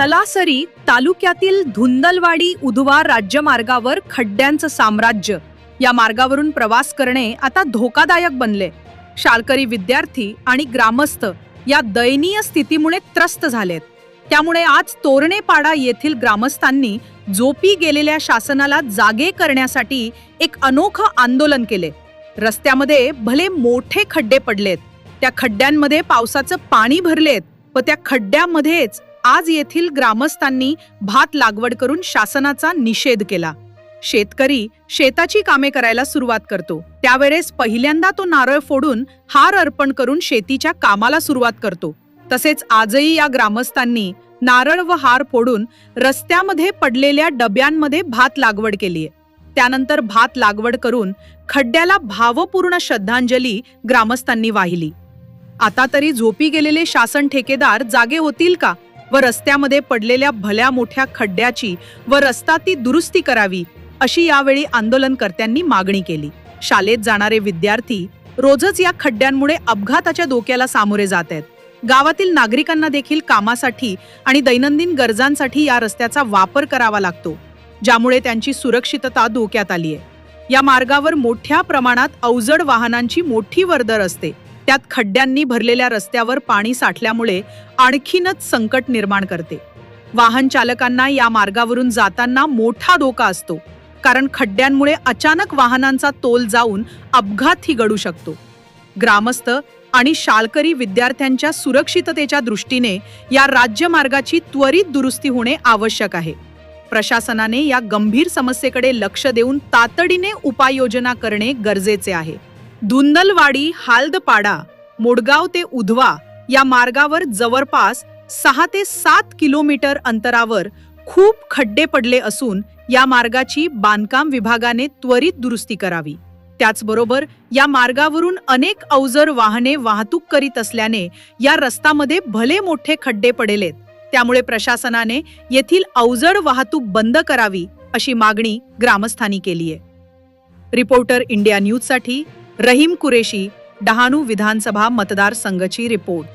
तलासरी तालुक्यातील धुंदलवाडी उधवा राज्यमार्गावर खड्ड्यांचं साम्राज्य. या मार्गावरून प्रवास करणे आता धोकादायक बनले. शाळकरी विद्यार्थी आणि ग्रामस्थ या दयनीय स्थितीमुळे त्रस्त झालेत. त्यामुळे आज तोरणेपाडा येथील ग्रामस्थांनी जोपी गेलेल्या शासनाला जागे करण्यासाठी एक अनोखं आंदोलन केले. रस्त्यामध्ये भले मोठे खड्डे पडलेत त्या खड्ड्यांमध्ये पावसाचं पाणी भरलेत व त्या खड्ड्यामध्येच आज येथील ग्रामस्थांनी भात लागवड करून शासनाचा निषेध केला. शेतकरी शेताची कामे करायला सुरुवात करतो. त्यावेळेस पहिल्यांदा तो नारळ फोडून हार अर्पण करून शेतीच्या कामाला सुरुवात करतो. तसेच आजही या ग्रामस्थांनी नारळ व हार फोडून रस्त्यामध्ये पडलेल्या डब्यांमध्ये भात लागवड केलीय. त्यानंतर भात लागवड करून खड्ड्याला भावपूर्ण श्रद्धांजली ग्रामस्थांनी वाहिली. आता तरी झोपी गेलेले शासन ठेकेदार जागे होतील का? व रस्त्यामध्ये पडलेल्या भल्या मोठ्या खड्ड्याची व रस्ता ती दुरुस्ती करावी अशी यावेळी आंदोलनकर्त्यांनी मागणी केली. शाळेत जाणारे विद्यार्थी रोजच या खड्ड्यांमुळे अपघाताच्या धोक्याला सामोरे जात आहेत. गावातील नागरिकांना देखील कामासाठी आणि दैनंदिन गरजांसाठी या रस्त्याचा वापर करावा लागतो ज्यामुळे त्यांची सुरक्षितता धोक्यात आली आहे या मार्गावर मोठ्या प्रमाणात अवजड वाहनांची मोठी वर्दळ असते. त्यात खड्ड्यांनी भरलेल्या रस्त्यावर पाणी साठल्यामुळे आणखीनच संकट निर्माण करते. वाहन चालकांना या मार्गावरून जाताना मोठा धोका असतो कारण खड्ड्यांमुळे अचानक वाहनांचा तोल जाऊन अपघातही घडू शकतो. ग्रामस्थ आणि शाळकरी विद्यार्थ्यांच्या सुरक्षिततेच्या दृष्टीने या राज्यमार्गाची त्वरित दुरुस्ती होणे आवश्यक आहे. प्रशासनाने या गंभीर समस्येकडे लक्ष देऊन तातडीने उपाययोजना करणे गरजेचे आहे. धुंदलवाडी हालदपाडा मोडगाव ते उधवा या मार्गावर जवळपास सहा ते सात किलोमीटर अंतरावर खूप खड्डे पडले असून या मार्गाची बांधकाम विभागाने त्वरित दुरुस्ती करावी. त्याचबरोबर या मार्गावरून अनेक अवजड वाहने वाहतूक करीत असल्याने या रस्त्यामध्ये भले मोठे खड्डे पडेलेत त्यामुळे प्रशासनाने येथील अवजड वाहतूक बंद करावी अशी मागणी ग्रामस्थांनी केली आहे रिपोर्टर इंडिया न्यूजसाठी रहीम कुरेशी डहाणू विधानसभा मतदारसंघाची रिपोर्ट.